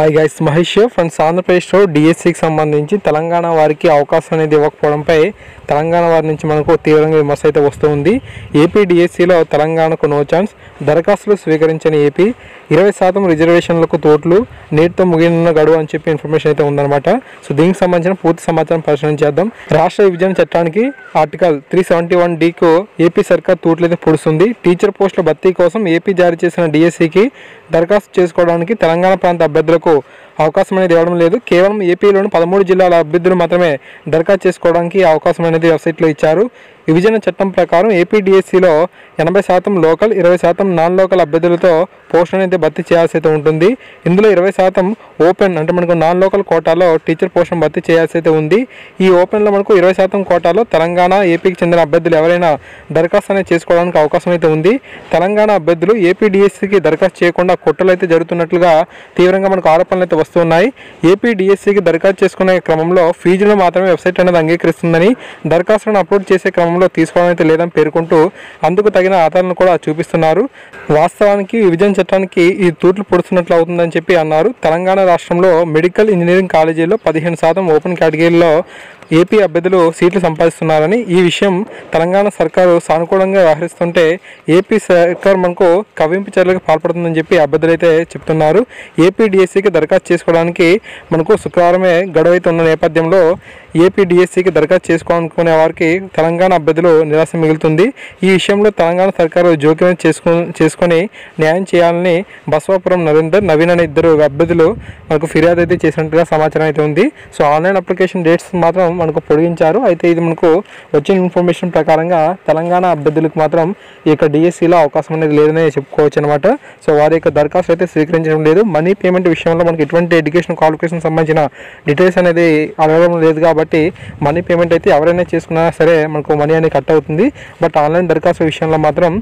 Hi guys Mahesh friends ఆంధ్రప్రదేశ్లో డిఎస్సికి సంబంధించి తెలంగాణ వారికి అవకాశం అనేది ఇవ్వకపోవడంపై తెలంగాణ వారి నుంచి మనకు తీవ్రంగా విమర్శ అయితే వస్తుంది ఏపీ డిఎస్సిలో తెలంగాణకు నో ఛాన్స్ దరఖాస్తులు స్వీకరించని ఏపీ. ఇరవై శాతం రిజర్వేషన్లకు తోట్లు. నేటితో ముగిన గడువు అని చెప్పి ఇన్ఫర్మేషన్ అయితే ఉందన్నమాట. సో దీనికి సంబంధించిన పూర్తి సమాచారం పరిశీలన చేద్దాం. రాష్ట్ర విభజన చట్టానికి ఆర్టికల్ త్రీ సెవెంటీ వన్ డీకు ఏపీ సర్కార్ తూట్లు అయితే పొడుస్తుంది. టీచర్ పోస్టుల భర్తీ కోసం ఏపీ జారీ చేసిన డిఎస్సికి దరఖాస్తు చేసుకోవడానికి తెలంగాణ ప్రాంత అభ్యర్థులకు అవకాశం అనేది ఇవ్వడం లేదు. కేవలం ఏపీలోని పదమూడు జిల్లాల అభ్యర్థులు మాత్రమే దరఖాస్తు చేసుకోవడానికి అవకాశం అనేది వెబ్సైట్లో ఇచ్చారు. విభజన చట్టం ప్రకారం ఏపీడిఎస్సిలో ఎనభై శాతం లోకల్ ఇరవై శాతం నాన్ లోకల్ అభ్యర్థులతో పోస్టులను అయితే భర్తీ చేయాల్సి అయితే ఉంటుంది. ఇందులో ఇరవై శాతం ఓపెన్ అంటే మనకు నాన్ లోకల్ కోటాలో టీచర్ పోస్టును భర్తీ చేయాల్సి అయితే ఉంది. ఈ ఓపెన్లో మనకు ఇరవై శాతం కోటాలో తెలంగాణ ఏపీకి చెందిన అభ్యర్థులు ఎవరైనా దరఖాస్తు అనేది చేసుకోవడానికి అవకాశం అయితే ఉంది. తెలంగాణ అభ్యర్థులు ఏపీడిఎస్సికి దరఖాస్తు చేయకుండా కుట్రలు అయితే జరుగుతున్నట్లుగా తీవ్రంగా మనకు ఆరోపణలు అయితే వస్తున్నాయి. ఏపీడిఎస్సికి దరఖాస్తు చేసుకునే క్రమంలో ఫీజులను మాత్రమే వెబ్సైట్ అనేది అంగీకరిస్తుందని దరఖాస్తులను అప్లోడ్ చేసే క్రమంలో తీసుకోవడం అయితే లేదని పేర్కొంటూ అందుకు తగిన ఆధారాలను కూడా చూపిస్తున్నారు. వాస్తవానికి విభజన చట్టానికి ఈ తూట్లు పొడుస్తున్నట్లు అవుతుందని చెప్పి అన్నారు. తెలంగాణ రాష్ట్రంలో మెడికల్ ఇంజనీరింగ్ కాలేజీల్లో పదిహేను శాతం ఓపెన్ కేటగిరీలో ఏపీ అభ్యర్థులు సీట్లు సంపాదిస్తున్నారని ఈ విషయం తెలంగాణ సర్కారు సానుకూలంగా వ్యవహరిస్తుంటే ఏపీ సర్కార్ మనకు కవ్వింపు చర్యలకు పాల్పడుతుందని చెప్పి అభ్యర్థులు అయితే చెప్తున్నారు. ఏపీ డిఎస్సికి దరఖాస్తు చేసుకోవడానికి మనకు శుక్రవారమే గడువు ఉన్న నేపథ్యంలో ఏపీ డిఎస్సికి దరఖాస్తు చేసుకోవాలనుకునే వారికి తెలంగాణ అభ్యర్థులు నిరాశ మిగులుతుంది. ఈ విషయంలో తెలంగాణ సర్కారు జోక్యం చేసుకు చేసుకొని న్యాయం చేయాలని బసవాపురం నరేందర్ నవీన్ అనే ఇద్దరు అభ్యర్థులు మనకు ఫిర్యాదు అయితే చేసినట్టుగా సమాచారం అయితే ఉంది. సో ఆన్లైన్ అప్లికేషన్ డేట్స్ మాత్రం మనకు పొడిగించారు. అయితే ఇది మనకు వచ్చిన ఇన్ఫర్మేషన్ ప్రకారంగా తెలంగాణ అభ్యర్థులకు మాత్రం ఈ యొక్క డిఎస్సిలో అవకాశం అనేది లేదని చెప్పుకోవచ్చు అనమాట సో వారి యొక్క దరఖాస్తు అయితే స్వీకరించడం లేదు. మనీ పేమెంట్ విషయంలో మనకి ఎటువంటి ఎడ్యుకేషన్ క్వాలిఫికేషన్ సంబంధించిన డీటెయిల్స్ అనేది అడగడం లేదు కాబట్టి మనీ పేమెంట్ అయితే ఎవరైనా చేసుకున్నా సరే మనకు మనీ అనేది కట్ అవుతుంది. బట్ ఆన్లైన్ దరఖాస్తు విషయంలో మాత్రం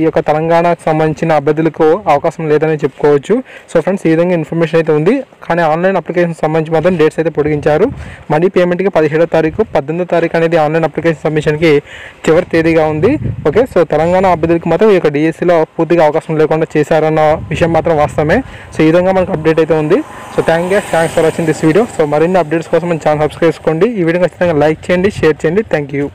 ఈ యొక్క తెలంగాణకు సంబంధించిన అభ్యర్థులకు అవకాశం లేదని చెప్పుకోవచ్చు. సో ఫ్రెండ్స్ ఈ విధంగా ఇన్ఫర్మేషన్ అయితే ఉంది. కానీ ఆన్లైన్ అప్లికేషన్ సంబంధించి మాత్రం డేట్స్ అయితే పొడిగించారు. మనీ పేమెంట్ పేమెంట్కి పదిహేడో తారీఖు పద్దెనిమిదో తారీఖు అనేది ఆన్లైన్ అప్లికేషన్ సబ్మిషన్కి చివరి తేదీగా ఉంది. ఓకే సో తెలంగాణ అభ్యర్థులకు మాత్రం ఈ యొక్క డిఎస్సిలో పూర్తిగా అవకాశం లేకుండా చేశారన్న విషయం మాత్రం వాస్తవమే. సో ఈ విధంగా మనకు అప్డేట్ అయితే ఉంది. So thank you thanks for watching this video so మరిన్ని అప్డేట్స్ కోసం మన ఛానల్ సబ్స్క్రైబ్ చేసుకోండి. ఈ వీడియో ఖచ్చితంగా లైక్ చేయండి షేర్ చేయండి. Thank you